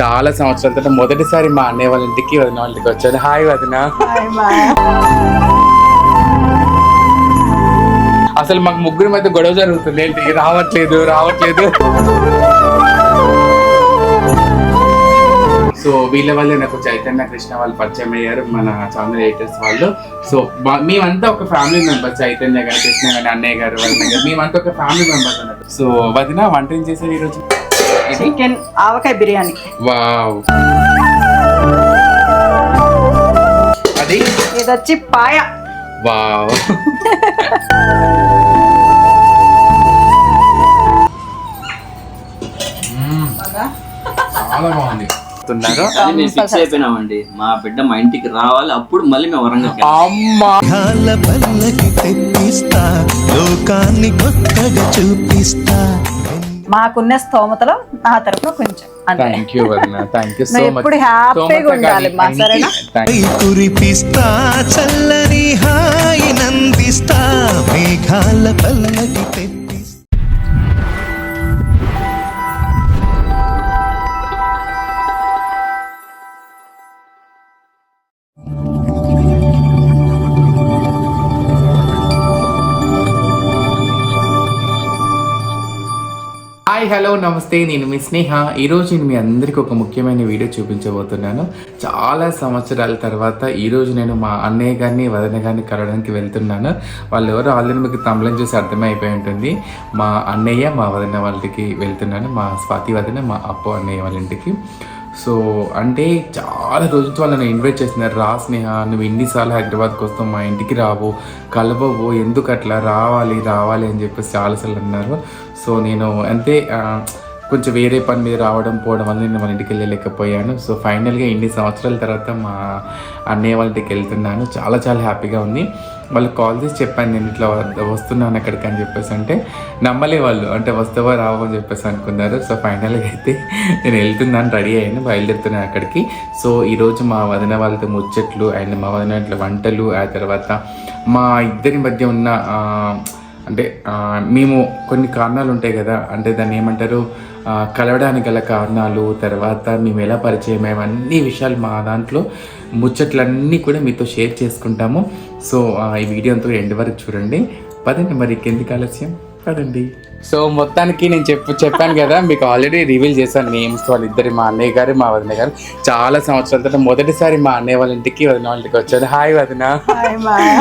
చాలా సంవత్సరాల తర్వాత మొదటిసారి మా అన్నయ్య వాళ్ళ ఇంటికి వదిన వాళ్ళ ఇంటికి వచ్చాను హాయ్ వదిన. అసలు మాకు ముగ్గురు మధ్య గొడవ జరుగుతుంది. ఏంటి? రావట్లేదు రావట్లేదు. సో వీళ్ళ వల్లే నాకు చైతన్య కృష్ణ వాళ్ళు పరిచయం అయ్యారు. మన ఛానల్ ఎయిటర్స్ వాళ్ళు. సో మా- మేమంతా ఒక ఫ్యామిలీ మెంబర్ చైతన్య గారు కృష్ణ గారు అన్నయ్య గారు వదిన గారు. మేమంతా ఒక ఫ్యామిలీ మెంబర్స్ అన్నట్టు సో వదిన వంట ఏం చేసేది ఈరోజు? చికెన్ ఆవకాయ బిర్యానీ. వావ్. అది? ఇది వచ్చి పాయ. వావ్. చాలా బాగుంది. తున్నారు కానీ మేము ఫిక్స్ అయిపోయినామండి. మా బిడ్డ మా ఇంటికి రావాలి అప్పుడు మళ్ళీ మేము వరంగల్ అమ్మా. కాల పల్లకి తెప్పిస్తా లోకాన్ని కొత్తగా చూపిస్తా. మాకున్న స్తోమతలో నా తరపున కొంచెం అంతే. Thank you thank you so నువ్వు మచ్ ఎప్పుడు హ్యాపీగా ఉండాలి మా సరేనా? పై కురిపిస్తా చల్లని హాయి నందిస్తా మేఘాల పల్లకి హాయ్ హలో నమస్తే. నేను మీ స్నేహ. ఈరోజు నేను మీ అందరికీ ఒక ముఖ్యమైన వీడియో చూపించబోతున్నాను. చాలా సంవత్సరాల తర్వాత ఈరోజు నేను మా అన్నయ్య గారిని వదన గారిని కలవడానికి వెళ్తున్నాను. వాళ్ళు ఎవరో ఆల్రెడీ మీకు తమిళం చూసి అర్థమైపోయి ఉంటుంది. మా అన్నయ్య మా వదన వాళ్ళకి వెళ్తున్నాను. మా స్వాతి వదన మా అప్పు అన్నయ్య వాళ్ళ ఇంటికి. సో అంటే చాలా రోజుల వాళ్ళు నన్ను ఇన్వైట్ చేస్తున్నారు. రా స్నేహ నువ్వు ఎన్నిసార్లు హైదరాబాద్కి వస్తావు మా ఇంటికి రావు కలవవు ఎందుకు అట్లా రావాలి రావాలి అని చెప్పేసి చాలాసార్లు అన్నారు. సో నేను అంతే కొంచెం వేరే పని మీద రావడం పోవడం వల్ల నేను మన ఇంటికి వెళ్ళలేకపోయాను. సో ఫైనల్గా ఇన్ని సంవత్సరాల తర్వాత మా అన్నయ్య వాళ్ళ ఇంటికి వెళ్తున్నాను. చాలా చాలా హ్యాపీగా ఉంది. వాళ్ళు కాల్ చేసి చెప్పాను నేను ఇట్లా వస్తున్నాను అక్కడికి అని చెప్పేసి అంటే నమ్మలే వాళ్ళు. అంటే వస్తావా రావు అని చెప్పేసి అనుకున్నారు. సో ఫైనల్గా అయితే నేను వెళ్తున్నాను రెడీ అయ్యాను బయలుదేరుతున్నాను అక్కడికి. సో ఈరోజు మా వదిన వాళ్ళతో ముచ్చట్లు అండ్ మా వదిన ఇట్లా వంటలు ఆ తర్వాత మా ఇద్దరి మధ్య ఉన్న అంటే మేము కొన్ని కారణాలు ఉంటాయి కదా. అంటే దాన్ని ఏమంటారు కలవడానికి గల కారణాలు తర్వాత మేము ఎలా పరిచయం అయ్యాము అన్ని విషయాలు మా దాంట్లో ముచ్చట్లన్నీ కూడా మీతో షేర్ చేసుకుంటాము. సో ఈ వీడియో అంతా ఎండ్ వరకు చూడండి. పదండి మరి ఎందుకు ఆలస్యం? పదండి. సో మొత్తానికి నేను చెప్పు చెప్పాను కదా మీకు ఆల్రెడీ రివీల్ చేశాను నేమ్స్ వాళ్ళిద్దరి మా అన్నయ్య గారు మా వదిన గారు. చాలా సంవత్సరాల తర్వాత మొదటిసారి మా అన్నయ్య వాళ్ళ ఇంటికి వదిన వాళ్ళ ఇంటికి వచ్చాను హాయ్ వదిన.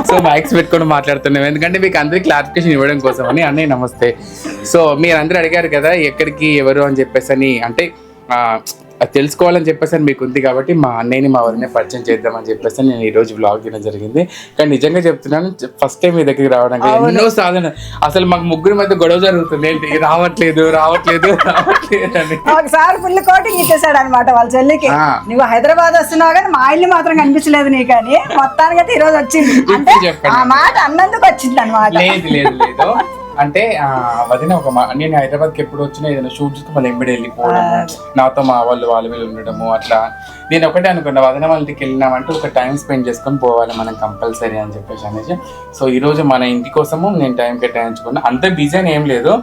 సో మైక్స్ పెట్టుకొని మాట్లాడుతున్నాం. ఎందుకంటే మీకు అందరికి క్లారిఫికేషన్ ఇవ్వడం కోసం అని అన్నయ్య నమస్తే. సో మీరు అందరూ అడిగారు కదా ఎక్కడికి ఎవరు అని చెప్పేసి అని అంటే ఆ, అది తెలుసుకోవాలని చెప్పేసి అని మీకు ఉంది కాబట్టి మా అన్నయ్యని మా వదిన పరిచయం చేద్దామని చెప్పేసి నేను ఈ రోజు బ్లాగ్ చేయడం జరిగింది. కానీ నిజంగా చెప్తున్నాను ఫస్ట్ టైం మీ దగ్గరికి రావడం ఎన్నో సాధన. అసలు మాకు ముగ్గురు మధ్య గొడవ జరుగుతుంది. ఏంటి? రావట్లేదు రావట్లేదు రావట్లేదు అని. ఒకసారి ఫుల్ కోటింగ్ ఇచ్చేసాడు అనమాట వాళ్ళ చెల్లికి. నువ్వు హైదరాబాద్ వస్తున్నావు కానీ మా ఇల్లు మాత్రం కనిపించలేదు నీకు అని మొత్తానికి ఈ రోజు వచ్చింది. అంటే. ఆ మాట అన్నందుకు వచ్చింది అనమాట లేదు లేదు లేదు. అంటే వదిన ఒక నేను హైదరాబాద్కి ఎప్పుడు వచ్చినా ఏదైనా షూట్ చూస్తే మళ్ళీ ఎంబడి వెళ్ళిపోవడము నాతో మా వాళ్ళు వాళ్ళు వీళ్ళు ఉండడము అట్లా. నేను ఒకటే అనుకున్నా వదిన వాళ్ళ ఇంటికి వెళ్ళినామంటే ఒక టైం స్పెండ్ చేసుకొని పోవాలి మనం కంపల్సరీ అని చెప్పేసి అనేసి. సో ఈ రోజు మన ఇంటి కోసము నేను టైం కేటాయించుకున్నా. అంత బిజీ అని ఏం లేదు.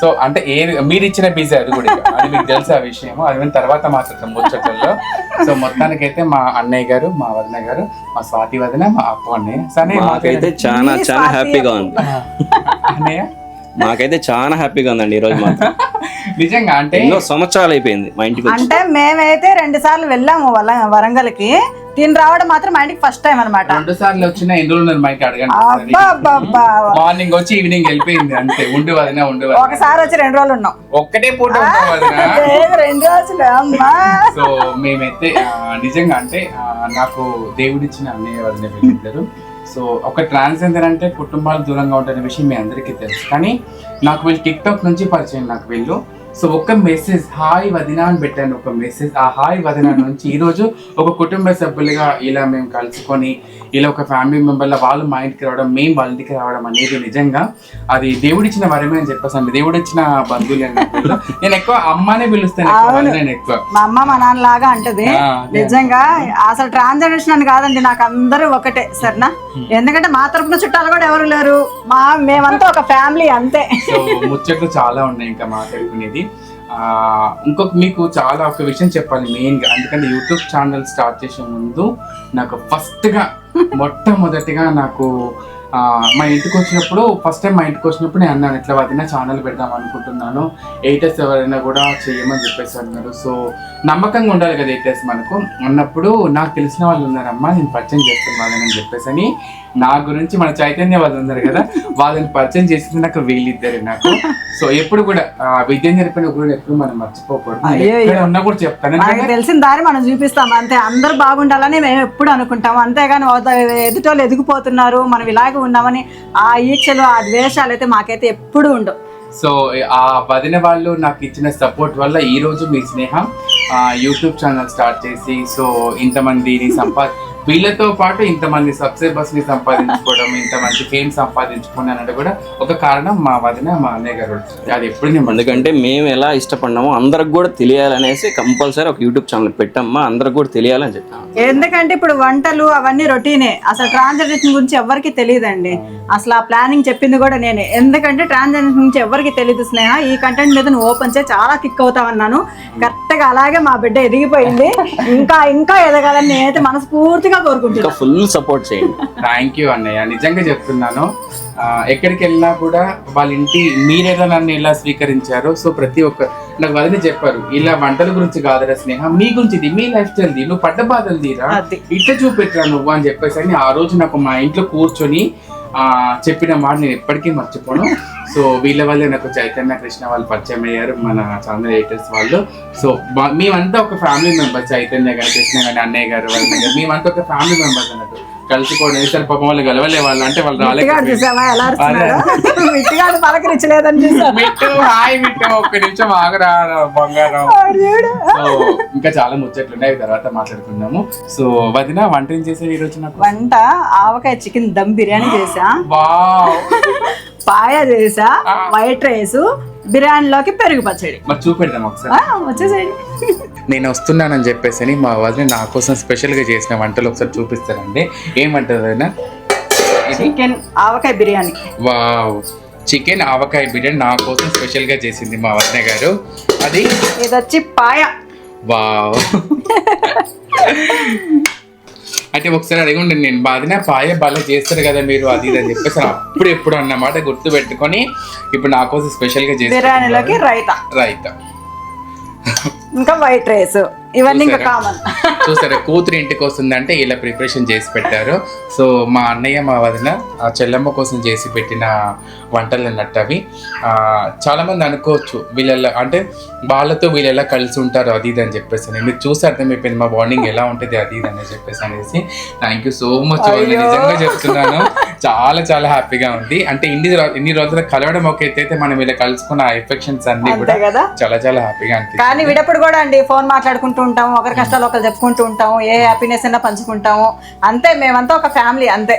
సో అంటే ఏ మీరు ఇచ్చిన బిజీ అది కూడా. అది మీకు తెలుసు ఆ విషయము. అది మేము తర్వాత మాట్లాడతాం ముచ్చట్లలో. సో మొత్తానికైతే మా అన్నయ్య గారు మా వదిన గారు మా స్వాతి వదిన మా అప్పు అన్నయ్య. సరే మాకైతే చాలా చాలా హ్యాపీగా ఉంది. అన్నయ్య? మాకైతే చాలా హ్యాపీగా ఉందండి ఈ రోజు మాత్రం. నిజంగా అంటే ఎన్నో సంవత్సరాలు అయిపోయింది మా ఇంటికి అంటే మేమైతే రెండు సార్లు వెళ్ళాము వల వరంగల్కి. తిని రావడం మాత్రం మా ఇంటికి ఫస్ట్ టైం అనమాట రెండు సార్లు వచ్చిన ఎన్ని రోజులు అడగండి అబ్బా మార్నింగ్ వచ్చి ఈవినింగ్ వెళ్ళిపోయింది అంతే. ఉండి వదిన ఉండి ఒకసారి వచ్చి రెండు రోజులు ఉన్నాం. ఒక్కటే పూట రెండు రోజులు అమ్మా. సో మేమైతే నిజంగా అంటే నాకు దేవుడిచ్చిన అన్నయ్య వదిన వీళ్ళిద్దరు. సో ఒక ట్రాన్స్జెండర్ అంటే కుటుంబాలు దూరంగా ఉంటున్న విషయం మీ అందరికీ తెలుసు. కానీ నాకు వీళ్ళు టిక్ టాక్ నుంచి పరిచయం నాకు వీళ్ళు. సో ఒక మెసేజ్ హాయ్ వదిన అని పెట్టాను ఒక మెసేజ్ ఆ హాయ్ వదిన నుంచి ఈ రోజు ఒక కుటుంబ సభ్యులుగా ఇలా మేము కలుసుకొని ఇలా ఒక ఫ్యామిలీ మెంబర్ల వాళ్ళు మా ఇంటికి రావడం మేము వాళ్ళ ఇంటికి రావడం అనేది నిజంగా అది దేవుడిచ్చిన వరమే అని చెప్పేసి అండి దేవుడిచ్చిన బంధువులు. నేను ఎక్కువ అమ్మనే పిలుస్తాను నేను ఎక్కువ. మా అమ్మ మా నాన్న లాగా అంటది. నిజంగా అసలు ట్రాన్స్జెండరేషన్ అని కాదండి నాకు అందరూ ఒకటే సరేనా? ఎందుకంటే మా తరపున చుట్టాలు కూడా ఎవరు లేరు. మా మేమంతా ఒక ఫ్యామిలీ అంతే. ముచ్చట్లు చాలా ఉన్నాయి ఇంకా మాట్లాడుకునేది ఇంకొక మీకు చాలా ఒక విషయం చెప్పాలి మెయిన్గా. ఎందుకంటే యూట్యూబ్ ఛానల్ స్టార్ట్ చేసే ముందు నాకు ఫస్ట్గా మొట్టమొదటిగా నాకు మా ఇంటికి వచ్చినప్పుడు ఫస్ట్ టైం మా ఇంటికి వచ్చినప్పుడు నేను అన్నాను ఇట్లా వదిన ఛానల్ పెడదాం అనుకుంటున్నాను. ఎయిటర్స్ ఎవరైనా కూడా చేయమని చెప్పేసి అన్నారు. సో నమ్మకంగా ఉండాలి కదా ఎయిటర్స్ మనకు. అన్నప్పుడు నాకు తెలిసిన వాళ్ళు ఉన్నారమ్మా నేను పరిచయం చేస్తున్నాను అని చెప్పేసి అని నా గురించి మన చైతన్య వాళ్ళు ఉన్నారు కదా వాళ్ళని పరిచయం చేసింది నాకు వీళ్ళిద్దరే నాకు. సో ఎప్పుడు కూడా విద్య నేర్పిన గురువు ఎప్పుడు మనం మర్చిపోకూడదు. ఉన్నా కూడా చెప్తాను. ఎందుకంటే తెలిసిన దారి మనం చూపిస్తాం అంతే. అందరూ బాగుండాలని మేము ఎప్పుడు అనుకుంటాం. అంతేగాని ఎదుటోళ్ళు ఎదిగిపోతున్నారు. మనం ఇలాగే ఉన్నామని ఆ ఈక్షలు ఆ ద్వేషాలు అయితే మాకైతే ఎప్పుడు ఉండవు. సో ఆ వదిన వాళ్ళు నాకు ఇచ్చిన సపోర్ట్ వల్ల ఈ రోజు మీ స్నేహం యూట్యూబ్ ఛానల్ స్టార్ట్ చేసి సో ఇంతమందిని సంపా వీళ్ళతో పాటు ఇంతమంది సబ్స్క్రైబర్స్ని సంపాదించుకోవడం ఇంతమంది ఫేమ్ సంపాదించుకున్నానంటే కూడా ఒక కారణం మా వదిన మా అన్నయ్య గారు. అది ఎప్పుడు నేను ఎందుకంటే మేము ఎలా ఇష్టపడినామో అందరికి కూడా తెలియాలనేసి కంపల్సరీ ఒక యూట్యూబ్ ఛానల్ పెట్టమ్మా అందరికి కూడా తెలియాలని చెప్పాము ఎందుకంటే ఇప్పుడు వంటలు అవన్నీ రొటీనే. అసలు ట్రాన్స్జెండరేషన్ గురించి ఎవరికి తెలియదండి. అసలు ఆ ప్లానింగ్ చెప్పింది కూడా నేనే. ఎందుకంటే ట్రాన్స్జెండరేషన్ గురించి ఎవరికి తెలియదు స్నేహ. ఈ కంటెంట్ మీద నువ్వు ఓపెన్ చేసి చాలా కిక్ అవుతావు అన్నాను కరెక్ట్గా అలాగే మా బిడ్డ ఎదిగిపోయింది. ఇంకా ఇంకా ఎదగాలని నేనైతే మనస్ఫూర్తిగా ఇంకా కోరుకుంటున్నాను ఫుల్ సపోర్ట్ చేయండి. థ్యాంక్ యూ అన్నయ్య. నిజంగా చెప్తున్నాను. ఆ, ఎక్కడికి వెళ్ళినా కూడా వాళ్ళ ఇంటి మీరేదో నన్ను ఎలా స్వీకరించారో. సో ప్రతి ఒక్క నాకు వదిలి చెప్పారు ఇలా వంటల గురించి కాదురా స్నేహ మీ గురించి ఇది మీ లైఫ్ స్టైల్ నువ్వు పడ్డ బాధలు తీరా? అది. ఇట్లా చూపెట్టరా నువ్వు అని చెప్పేసి అని ఆ రోజు నాకు మా ఇంట్లో కూర్చొని చెప్పిన మాట నేను ఎప్పటికీ మర్చిపోను. సో వీళ్ళ వల్లే నాకు చైతన్య కృష్ణ వాళ్ళు పరిచయం అయ్యారు మన ఛానల్ ఎయిటర్స్ వాళ్ళు. సో మేమంతా ఒక ఫ్యామిలీ మెంబర్స్ చైతన్య గారు కృష్ణ గారు అన్నయ్య గారు వాళ్ళ మేమంతా ఒక ఫ్యామిలీ మెంబర్స్ అన్నట్టు. కలిసిపోవడం వేసారు పాపం వాళ్ళు గెలవలే వాళ్ళు అంటే వాళ్ళు రాలేదు పలకరించలేదని చూసా మిట్టు హాయ్ మిట్టు ఒక్క నిమిషం ఆగరా బంగారం. సో ఇంకా చాలా ముచ్చట్లు ఉన్నాయి తర్వాత మాట్లాడుకుందాము. సో వదిన వంట ఏం చేసేది ఈ రోజు నాకు? వంట ఆవకాయ చికెన్ దమ్ బిర్యానీ చేసా పాయ చేసా వైట్ రైస్ బిర్యానీలోకి పెరుగు పచ్చడి. మరి చూపెడదాం ఒకసారి. ఆ, వచ్చేసేయండి. నేను వస్తున్నానని చెప్పేసి అని మా వదిన నా కోసం స్పెషల్గా చేసిన వంటలు ఒకసారి చూపిస్తానండి. ఏం వంటది వదిన ఇది? Chicken avakaya biryani. Wow. Chicken avakaya biryani నా కోసం స్పెషల్గా చేసింది మా వదిన గారు. అది? ఇది వచ్చి పాయ. వావ్. అంటే ఒకసారి అడిగండి నేను బాధిన పాయ బాగా చేస్తారు కదా మీరు అది ఇది అని చెప్పేసి అప్పుడు ఎప్పుడు అన్నమాట గుర్తు పెట్టుకొని ఇప్పుడు నా కోసం స్పెషల్గా చేసి బిర్యానీలోకి రైతా. రైతా. ఇంకా వైట్ రైస్. ఇవన్నీ ఇంకా? కామన్ చూసారా? కూతురు ఇంటికి వస్తుందంటే ఇలా ప్రిపరేషన్ చేసి పెట్టారు. సో మా అన్నయ్య మా వదిన ఆ చెల్లెమ్మ కోసం చేసి పెట్టిన వంటలు అన్నట్టు అవి. ఆ, చాలా మంది అనుకోవచ్చు వీళ్ళ అంటే వాళ్ళతో వీళ్ళు ఎలా కలిసి ఉంటారు అది ఇది అని చెప్పేసి అని. మీరు చూసి అర్థమైపోయింది మా బాండింగ్ ఎలా ఉంటుంది అది ఇది అని చెప్పేసి అనేసి. Thank you so much. నిజంగా చెప్తున్నాను. చాలా చాలా హ్యాపీగా ఉంది. అంటే ఇన్ని ఇన్ని రోజులు కలవడం ఒక అయితే మనం ఇలా కలుసుకున్న ఎఫెక్షన్స్ అన్ని కూడా కదా? చాలా చాలా హ్యాపీగా అనిపిస్తుంది. కానీ విడప్పుడు కూడా అండి ఫోన్ మాట్లాడుకుంటూ ఉంటాము ఒకరి కష్టాలు ఒకరు చెప్పుకుంటూ ఉంటాము ఏ హ్యాపీనెస్ అయినా పంచుకుంటాము. అంతే మేమంతా ఒక ఫ్యామిలీ అంతే.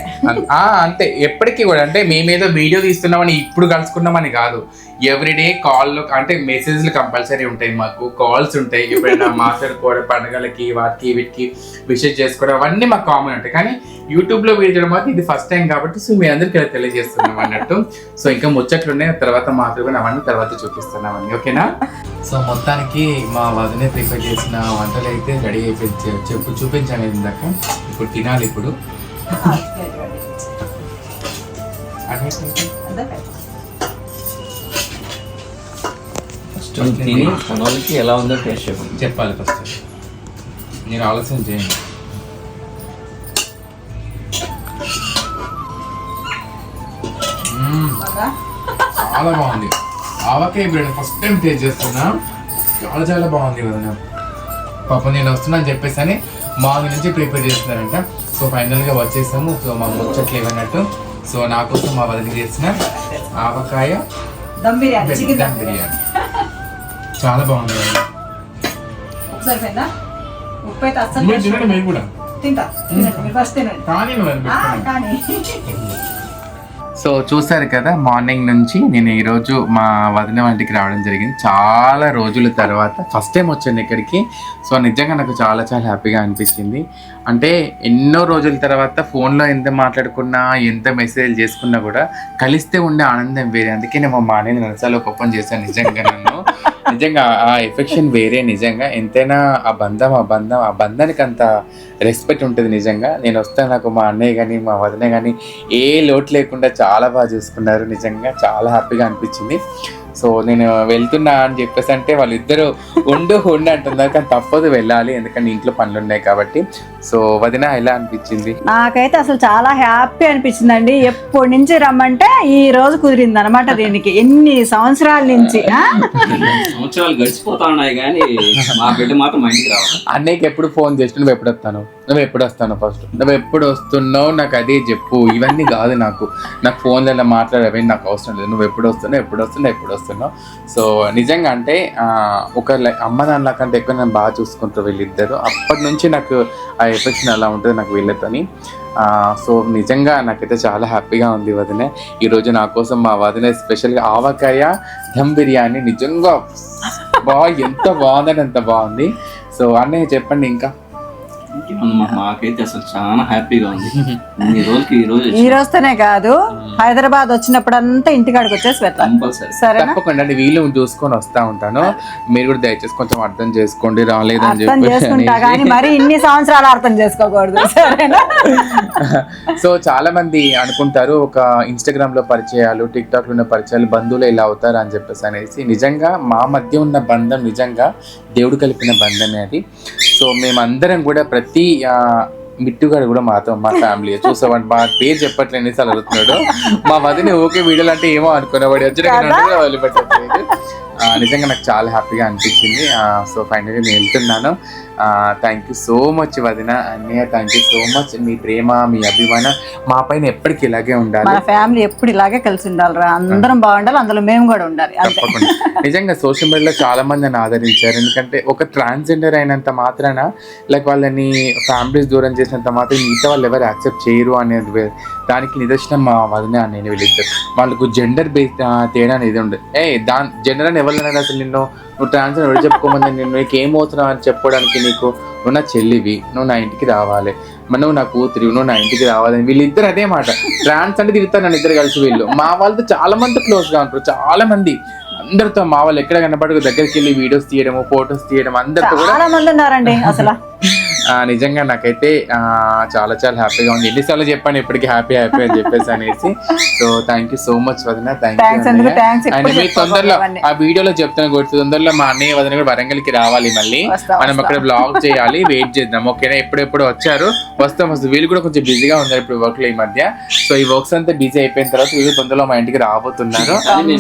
అంతే. ఎప్పటికీ కూడా అంటే మేమేదో వీడియో తీస్తున్నామని ఇప్పుడు కలుసుకున్నామని కాదు. ఎవ్రీడే కాల్ అంటే మెసేజ్లు కంపల్సరీ ఉంటాయి మాకు కాల్స్ ఉంటాయి. ఎప్పుడైనా మాట్లాడుకోవడం పండుగలకి వాటికి వీటికి విషెస్ చేసుకోవడం అవన్నీ మాకు కామన్ ఉంటాయి. కానీ యూట్యూబ్లో వీడియో చేయడం మాత్రం ఇది ఫస్ట్ టైం కాబట్టి సో మీ అందరికీ ఇలా తెలియజేస్తున్నాం అన్నట్టు. సో ఇంకా ముచ్చట్లు ఉన్నాయి తర్వాత మాట్లాడుకుని అవన్నీ తర్వాత చూపిస్తున్నామని ఓకేనా? సో మొత్తానికి మా వదినే ప్రిపేర్ చేసిన వంటలు అయితే రెడీ అయిపోయి చెప్పు చూపించాను ఇందాక. ఇప్పుడు తినాలి ఇప్పుడు. ఫస్ట్ తిని మనోళ్ళకి ఎలా ఉందో టేస్ట్ చెప్పండి చెప్పాలి ఫస్ట్. మీరు ఆలోచన చేయండి. చాలా బాగుంది. ఆవకాయ బిర్యానీ ఫస్ట్ టైం టేస్ట్ చేస్తున్నా. చాలా చాలా బాగుంది వదిన. పాపం నేను వస్తున్నాను చెప్పేసి అని మార్నింగ్ నుంచి ప్రిపేర్ చేస్తున్నారంట. సో ఫైనల్గా వచ్చేసాము. సో మా ముచ్చట్లు ఏమన్నట్టు సో నా కోసం మా వదిలి చేసిన ఆవకాయ దమ్ బిర్యానీ దమ్ బిర్యానీ. చాలా బాగుంది. వదిన. సరిపోయిందా? ఉప్పు అయితే అస్సలు మీరు తినండి మీరు కూడా. తింటా తినండి మీరు ఫస్ట్ తినండి. కానీ నువ్వు ఆ, పెట్టుకోండి. కానీ. సో చూసారు కదా మార్నింగ్ నుంచి నేను ఈరోజు మా వదిన వంటికి రావడం జరిగింది. చాలా రోజుల తర్వాత ఫస్ట్ టైం వచ్చాను ఇక్కడికి. సో నిజంగా నాకు చాలా చాలా హ్యాపీగా అనిపించింది. అంటే ఎన్నో రోజుల తర్వాత ఫోన్లో ఎంత మాట్లాడుకున్నా ఎంత మెసేజ్ చేసుకున్నా కూడా కలిస్తే ఉండే ఆనందం వేరే. అందుకే నేను మా మానేది నరసాలో కుప్పం చేశాను నిజంగా నన్ను. నిజంగా ఆ ఎఫెక్షన్ వేరే నిజంగా. ఎంతైనా ఆ బంధం ఆ బంధం ఆ బంధానికి అంత రెస్పెక్ట్ ఉంటుంది నిజంగా. నేను వస్తే నాకు మా అన్నయ్య కానీ మా వదిన కానీ ఏ లోటు లేకుండా చాలా బాగా చూసుకున్నారు నిజంగా. చాలా హ్యాపీగా అనిపించింది. సో నేను వెళ్తున్నా అని చెప్పేసి అంటే వాళ్ళిద్దరూ ఉండు ఉండు అంటున్నారు కానీ తప్పదు వెళ్ళాలి ఎందుకంటే ఇంట్లో పనులు ఉన్నాయి కాబట్టి. సో వదిన ఎలా అనిపించింది? నాకైతే అసలు చాలా హ్యాపీ అనిపించిందండి. ఎప్పటి నుంచి రమ్మంటే ఈ రోజు కుదిరింది అనమాట దీనికి. ఎన్ని సంవత్సరాల నుంచి ఆ? సంవత్సరాలు గడిచిపోతా ఉన్నాయి కానీ మా బిడ్డ మాత్రం మా ఇంటికి రావాలి అన్నయ్యకి ఎప్పుడు ఫోన్ చేసి నువ్వు ఎప్పుడు వస్తాను? నువ్వు ఎప్పుడు వస్తాను ఫస్ట్ నువ్వు ఎప్పుడు వస్తున్నావు నాకు అదే చెప్పు. ఇవన్నీ కాదు నాకు. నాకు ఫోన్లలో మాట్లాడేవి నాకు అవసరం లేదు. నువ్వు ఎప్పుడు వస్తున్నావు ఎప్పుడు వస్తున్నావు ఎప్పుడు వస్తున్నావు? సో నిజంగా అంటే ఒక అమ్మ నాన్న కంటే ఎక్కువ నేను బాగా చూసుకుంటారు వీళ్ళిద్దరు. అప్పటి నుంచి నాకు ఆ ఎఫెక్షన్ అలా ఉంటుంది నాకు వీళ్ళతోని. సో నిజంగా నాకైతే చాలా హ్యాపీగా ఉంది వదిన. ఈరోజు నా కోసం మా వదిన స్పెషల్గా ఆవకాయ ధమ్ బిర్యానీ. నిజంగా బాగా ఎంత బాగుందని అంత బాగుంది. సో అన్నయ్య చెప్పండి ఇంకా. మాకైతే అసలు చాలా హ్యాపీగా ఉంది. ఈ రోజుకి ఈ రోజు ఈ రోజుతోనే కాదు హైదరాబాద్ వచ్చినప్పుడంతా ఇంటికాడికి వచ్చేసి వెళ్తాను కంపల్సరీ. సరేనా? తప్పకుండా అండి వీలు చూసుకొని వస్తా ఉంటాను. మీరు కూడా దయచేసి కొంచెం అర్థం చేసుకోండి రాలేదని అర్థం చెప్పి చేసుకుంటా కానీ మరి ఇన్ని సంవత్సరాలు అర్థం చేసుకోకూడదు సరేనా? సో చాలా మంది అనుకుంటారు ఒక ఇన్స్టాగ్రామ్లో పరిచయాలు టిక్ టాక్లో ఉన్న పరిచయాలు బంధువులు ఇలా అవుతారు అని చెప్పేసి అనేసి. నిజంగా మా మధ్య ఉన్న బంధం నిజంగా దేవుడు కలిపిన బంధమే అది. సో మేమందరం కూడా ప్రతి మిట్టుగాడు కూడా మాతో మా ఫ్యామిలీ చూసావాడు మా పేరు చెప్పట్లేదు ఎన్నిసార్లు అడుగుతున్నాడు. మా వదిన ఓకే వీడియోలు అంటే ఏమో అనుకునేవాడు వచ్చిన వదిలిపెట్టట్లేదు ఆ, నిజంగా నాకు చాలా హ్యాపీగా అనిపించింది. సో ఫైనల్లీ నేను వెళ్తున్నాను. థ్యాంక్ యూ సో మచ్ వదిన అన్నయ్య థ్యాంక్ యూ సో మచ్ మీ ప్రేమ మీ అభిమానం మా పైన ఎప్పటికీ ఇలాగే ఉండాలి. మన ఫ్యామిలీ ఎప్పుడు ఇలాగే కలిసి ఉండాలిరా. అందరం బాగుండాలి అందులో మేము కూడా ఉండాలి. తప్పకుండా. నిజంగా సోషల్ మీడియాలో చాలా మంది నన్ను ఆదరించారు. ఎందుకంటే ఒక ట్రాన్స్జెండర్ అయినంత మాత్రాన లైక్ వాళ్ళని ఫ్యామిలీస్ దూరం చేసినంత మాత్రం మిగతా వాళ్ళు ఎవరు యాక్సెప్ట్ చేయరు అనేది దానికి నిదర్శనం మా వదిన నేను వీళ్ళిద్దరు వాళ్ళకు జెండర్ బేస్ తేడా అనేది ఉండదు ఏ దాని జెండర్ అని ఎవరు అసలు నిన్ను నువ్వు ట్రాన్స్ ఎవరు చెప్పుకోమని నేను నీకు ఏమవుతున్నావు అని చెప్పడానికి నీకు నువ్వు నా చెల్లివి నువ్వు నా ఇంటికి రావాలి. నువ్వు నా కూతురి నువ్వు నా ఇంటికి రావాలని వీళ్ళిద్దరు అదే మాట. ట్రాన్స్ అంటే తిరుగుతారు నన్ను ఇద్దరు కలిసి వీళ్ళు. మా వాళ్ళతో చాలా మంది క్లోజ్గా ఉంటారు చాలా మంది. అందరితో మా వాళ్ళు ఎక్కడ కనపడకు దగ్గరికి వెళ్ళి వీడియోస్ తీయడము ఫొటోస్ తీయడం అందరితో కూడా చాలా మంది ఉన్నారండి అసలు. నిజంగా నాకైతే చాలా చాలా హ్యాపీగా ఉంది. ఎన్నిసార్లు చెప్పాను ఇప్పటికీ హ్యాపీ హ్యాపీ అని చెప్పేసి అనేసి. So thank you so much వదిన. థ్యాంక్ thanks అండ్ ఎప్పుడు మీ తొందరలో ఆ వీడియోలో చెప్తాను కొడుతు తొందరలో మా అన్నయ్య వదిన కూడా వరంగల్కి రావాలి మళ్ళీ. మనం అక్కడ బ్లాగ్ చేయాలి వెయిట్ చేద్దాం. ఓకేనా? ఎప్పుడెప్పుడు వచ్చారు వస్తాం వస్తాం. వీళ్ళు కూడా కొంచెం బిజీగా ఉన్నారు ఇప్పుడు వర్క్లో ఈ మధ్య. సో ఈ వర్క్స్ అంతా బిజీ అయిపోయిన తర్వాత వీళ్ళు తొందరలో మా ఇంటికి రాబోతున్నారు.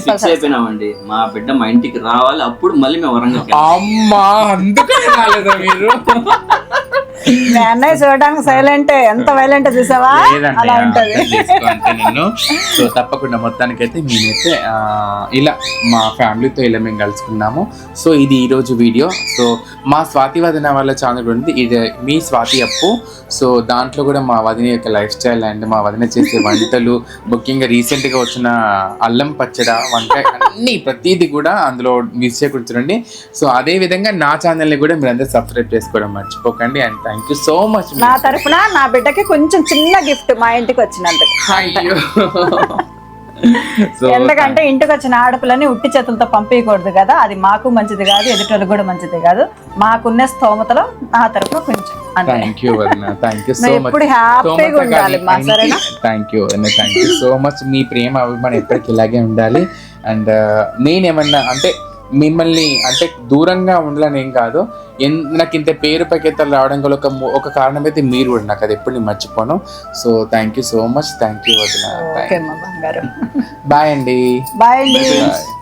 ఫిక్స్ అయిపోయినామండి. మా బిడ్డ మా ఇంటికి రావాలి అప్పుడు మళ్ళీ మేము వరంగల్ అమ్మా అందుకని రాలేదా మీరు? మీ అన్నయ్య చూడడానికి సైలెంట్ ఎంత వైలెంట్ చూసావా? అలా ఉంటది. నిన్ను. సో తప్పకుండా మొత్తానికైతే మేమైతే ఆ, ఇలా మా ఫ్యామిలీతో ఇలా మేము కలుసుకున్నాము. సో ఇది ఈ రోజు వీడియో. సో మా స్వాతి వదిన వాళ్ళ ఛానల్ ఉంది. ఇది మీ స్వాతి అప్పు. సో దాంట్లో కూడా మా వదిన యొక్క లైఫ్ స్టైల్ అండ్ మా వదిన చేసే వంటలు ముఖ్యంగా recent గా వచ్చిన అల్లం పచ్చడ వంకాయ అన్ని ప్రతిదీ కూడా అందులో మిస్ చేయకుండా చూడండి సో అదే విధంగా నా ఛానల్ని కూడా మీరు అందరూ సబ్స్క్రైబ్ చేసుకోవడం మర్చిపోకండి. And thank you so much నా తరపున నా బిడ్డకి కొంచెం చిన్న గిఫ్ట్ మా ఇంటికి వచ్చినందుకు. సో ఎందుకంటే ఇంటికి వచ్చిన ఆడపిల్లని ఉట్టి చేతులతో పంపించకూడదు కదా అది మాకు మంచిది కాదు ఎదుటోళ్ళకి కూడా మంచిది కాదు. మాకున్న స్తోమతలో నా తరపున కొంచెం థ్యాంక్ యూ వదిన. థ్యాంక్ యూ సో మచ్ హ్యాపీగా ఉండాలి మా సరేనా? థ్యాంక్ యూ వదిన. థ్యాంక్ యూ సో మచ్ మీ ప్రేమ అభిమానం ఎప్పటికీ ఇలాగే ఉండాలి. అండ్ నేనేమన్నా అంటే మిమ్మల్ని అంటే దూరంగా ఉండాలని ఏం కాదు. ఎన్- నాకు ఇంత పేరు పకెత్తాలు రావడం గల ఒక ఒక కారణం అయితే మీరు కూడా. నాకు అది ఎప్పుడు నేను మర్చిపోను. So thank you so much thank you వదిన. బాయ్ అండి. బాయ్ అండి.